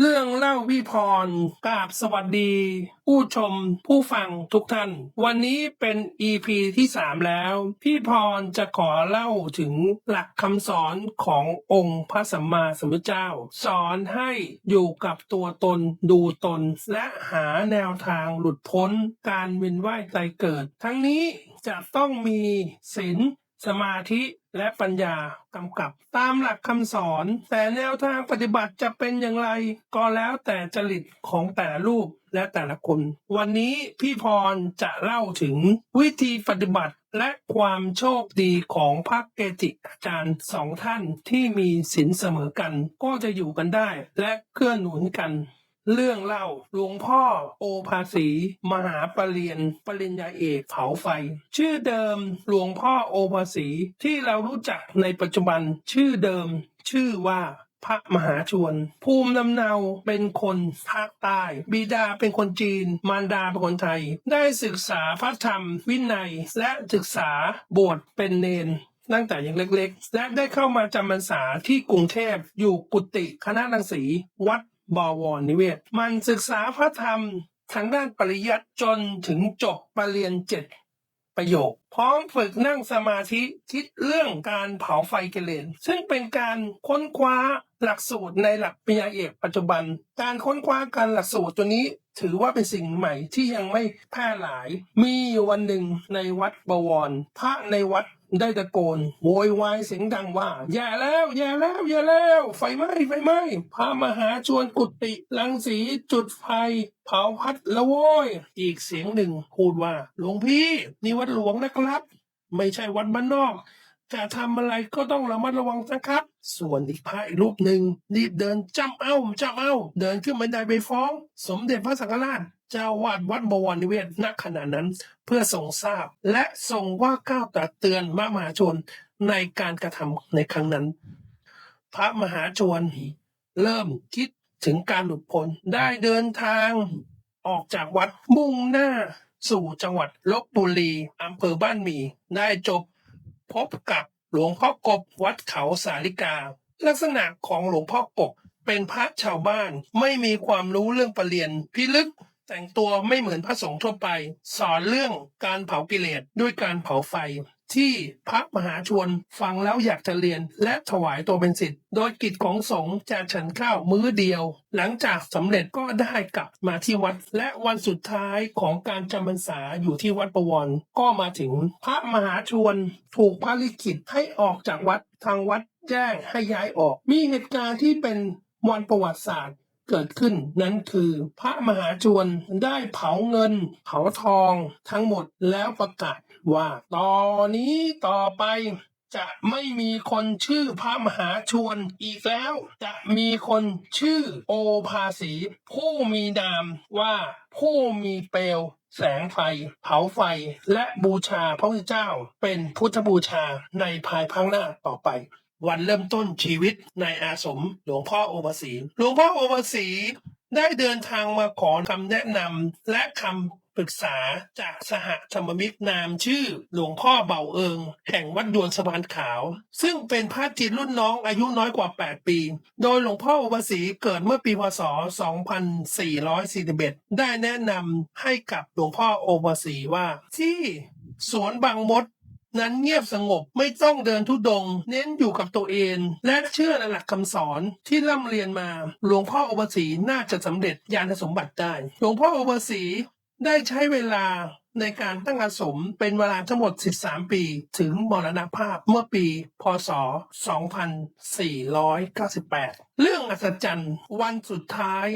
เรื่องเล่าพี่พรกราบสวัสดี ผู้ชมผู้ฟังทุกท่าน วันนี้เป็น EP ที่สามแล้ว พี่พรจะขอเล่าถึงหลักคำสอนขององค์พระสัมมาสัมพุทธเจ้า สอนให้อยู่กับตัวตนดูตน และหาแนวทางหลุดพ้นการเวียนว่ายตายเกิด ทั้งนี้จะต้องมีศีลสมาธิ และปัญญากำกับตามหลักคำสอน แต่แนวทางปฏิบัติจะเป็นอย่างไร ก็แล้วแต่จริตของแต่ละรูปและแต่ละคน วันนี้พี่พรจะเล่าถึงวิธีปฏิบัติและความโชคดีของพระเกจิอาจารย์สองท่านที่มีศีลเสมอกัน ก็จะอยู่กันได้และเกื้อหนุนกัน เรื่องเล่าหลวงพ่อโอภาสีมหาปรริญญาปริญญาเอกเผาไฟ ชื่อเดิมหลวงพ่อโอภาสีที่เรารู้จักในปัจจุบันชื่อเดิม ชื่อว่าพระมหาชวน ภูมิลำเนาเป็นคนภาคใต้ บิดาเป็นคนจีน มารดาเป็นคนไทย ได้ศึกษาพระธรรมวินัย และศึกษาบวชเป็นเนนตั้งแต่ยังเล็กๆ และได้เข้ามาจำพรรษาที่กรุงเทพอยู่กุฏิคณะรังสีวัด บวรนิเวศ มันศึกษาพระธรรมทางด้านปริยัติจนถึงจบปรริญญาเจ็ดประโยค พร้อมฝึกนั่งสมาธิคิดเรื่องการเผาไฟกิเลนซึ่งเป็นการค้นคว้าหลักสูตรในหลักปริญญาเอกปัจจุบัน การค้นคว้าการหลักสูตรตัวนี้ถือว่าเป็นสิ่งใหม่ที่ยังไม่แพร่หลาย มีอยู่วันหนึ่งในวัดบวร พระในวัด ได้ตะโกนโวยวายเสียงดังว่า อย่าแล้ว อย่าแล้ว อย่าแล้ว ไฟไหม้ไฟไหม้พระมหาชวนกุฏิลังสีจุดไฟ เผาพัดละโว้ยอีกเสียงหนึ่งพูดว่า หลวงพี่นี่วัดหลวงนะครับ ไม่ใช่วัดบ้านนอก จะทำอะไรก็ต้องระมัดระวังนะครับ ส่วนอีกพระอีกรูปหนึ่งรีบเดินจ้ำเอ้าจ้ำเอ้า เดินขึ้นบันไดไปฟ้อง สมเด็จพระสังฆราชเจ้าวาดวัดบวรนิเวศณขณะนั้น เพื่อทรงทราบ และทรงว่ากล่าวตักเตือนมหาชนในการกระทำในครั้งนั้น พระมหาชนเริ่มคิดถึงการหลุดพ้นได้เดินทางออกจากวัดมุ่งหน้า สู่จังหวัดลบบุรีอำเภอบ้านหมีได้จบ พบกับหลวงพ่อกบวัดเขาสาลิกา ลักษณะของหลวงพ่อกบเป็นพระชาวบ้านไม่มีความรู้เรื่องปรริญญาพิลึกแต่งตัวไม่เหมือนพระสงฆ์ทั่วไป สอนเรื่องการเผากิเลสด้วยการเผาไฟ ที่พระมหาชวนฟังแล้วอยากจะเรียนและถวายตัวเป็นศิษย์โดยกิจของสงฆ์จะฉันข้าวมื้อเดียว หลังจากสำเร็จก็ได้กลับมาที่วัด และวันสุดท้ายของการจำพรรษาอยู่ที่วัดประวรก็มาถึงพระมหาชวนถูกพระลิขิตให้ออกจากวัดทางวัดแจ้งให้ย้ายออก มีเหตุการณ์ที่เป็นวันประวัติศาสตร์เกิดขึ้นนั้นคือพระมหาชวนได้เผาเงิน เผาทองทั้งหมดแล้วประกาศ ว่าต่อนนี้ต่อไปจะไม่มีคนชื่อพระมหาชวนอีกแล้ว จะมีคนชื่อโอภาสี ผู้มีนามว่าผู้มีเปลวแสงไฟ เผาไฟและบูชาพระพุทธเจ้า เป็นพุทธบูชาในภายภาคหน้าต่อไป วันเริ่มต้นชีวิตในอาสมหลวงพ่อโอภาสี หลวงพ่อโอภาสีได้เดินทางมาขอคำแนะนำและคำ ปรึกษาจากสหธรรมมิตรนามชื่อหลวงพ่อเบาเอิง แห่งวัดดวนสะพานขาว ซึ่งเป็นพระจิตรุ่นน้องอายุน้อยกว่า 8 ปี โดยหลวงพ่อโอภาสีเกิดเมื่อปีพศ 2441 ได้แนะนำให้กับหลวงพ่อโอภาสีว่า ที่สวนบางมดนั้นเงียบสงบไม่ต้องเดินทุดง เน้นอยู่กับตัวเอง และเชื่อในหลักคำสอนที่ร่ำเรียนมา หลวงพ่อโอภาสีน่าจะสำเร็จญาณสมบัติได้ หลวงพ่อโอภาสี ได้ใช้เวลาในการตั้งอาสมเป็นเวลาทั้งหมด 13 ปี ถึงมรณภาพเมื่อปี พศ 2498 เรื่องอัศจรรย์วันสุดท้าย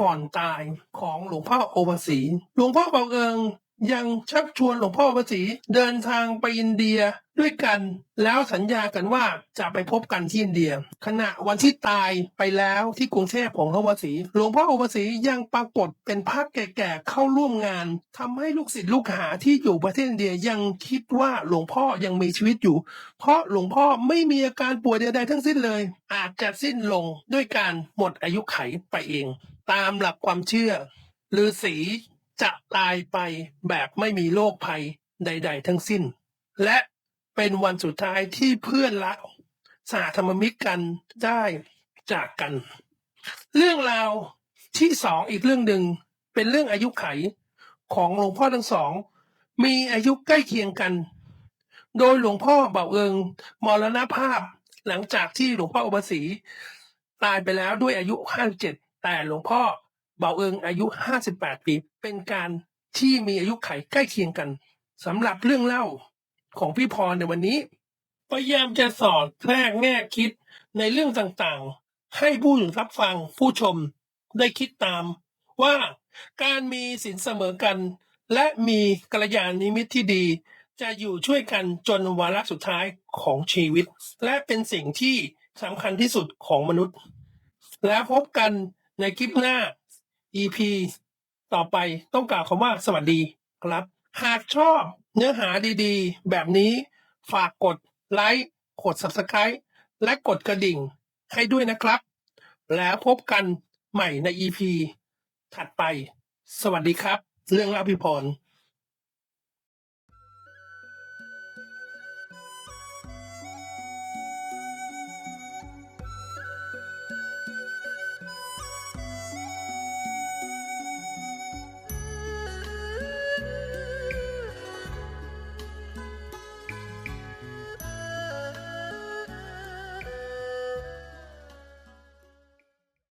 ก่อนตายของหลวงพ่อโอภาสี หลวงพ่อเบาเอิง ยังชักชวนหลวงพ่อพระศรีเดินทางไปอินเดียด้วยกัน แล้วสัญญากันว่าจะไปพบกันที่อินเดีย ขณะวันที่ตายไปแล้วที่กรุงเทพของหลวงพ่อพระศรีหลวงพ่อโอภาสียังปรากฏเป็นพระแก่ๆเข้าร่วมงานทำให้ลูกศิษย์ลูกหาที่อยู่ประเทศอินเดียยังคิดว่าหลวงพ่อยังมีชีวิตอยู่ เพราะหลวงพ่อไม่มีอาการป่วยใดๆทั้งสิ้นเลย อาจจะสิ้นลงด้วยการหมดอายุไขไปเอง ตามหลักความเชื่อฤาษี จะตายไปแบบไม่มีโรคภัยใด ๆ ทั้งสิ้น และเป็นวันสุดท้ายที่เพื่อนรักสหธรรมมิตรกันได้จากกัน เรื่องราวที่สองอีกเรื่องหนึ่งเป็นเรื่องอายุไขของหลวงพ่อทั้งสอง มีอายุใกล้เคียงกัน โดยหลวงพ่อเบาเอิงมรณภาพหลังจากที่หลวงพ่ออุปสีตายไปแล้วด้วยอายุ 57 แต่หลวงพ่อ เบาเอิงอายุ 58 ปี เป็นการที่มีอายุไขใกล้เคียงกันสำหรับเรื่องเล่าของพี่พรในวันนี้ พยายามจะสอดแทรกแง่คิดในเรื่องต่างๆ ให้ผู้รับฟังผู้ชมได้คิดตาม ว่าการมีสินเสมอกัน และมีกัลยาณมิตที่ดี จะอยู่ช่วยกันจนวาระสุดท้ายของชีวิต และเป็นสิ่งที่สำคัญที่สุดของมนุษย์ แล้วพบกันในคลิปหน้า EP ต่อไปต้องกล่าวคำว่าสวัสดีครับ หากชอบเนื้อหาดีๆ แบบนี้ฝากกดไลค์กด Subscribe และกดกระดิ่งให้ด้วยนะครับ แล้วพบกันใหม่ใน EP ถัดไป สวัสดีครับ เรื่องเล่าพิพร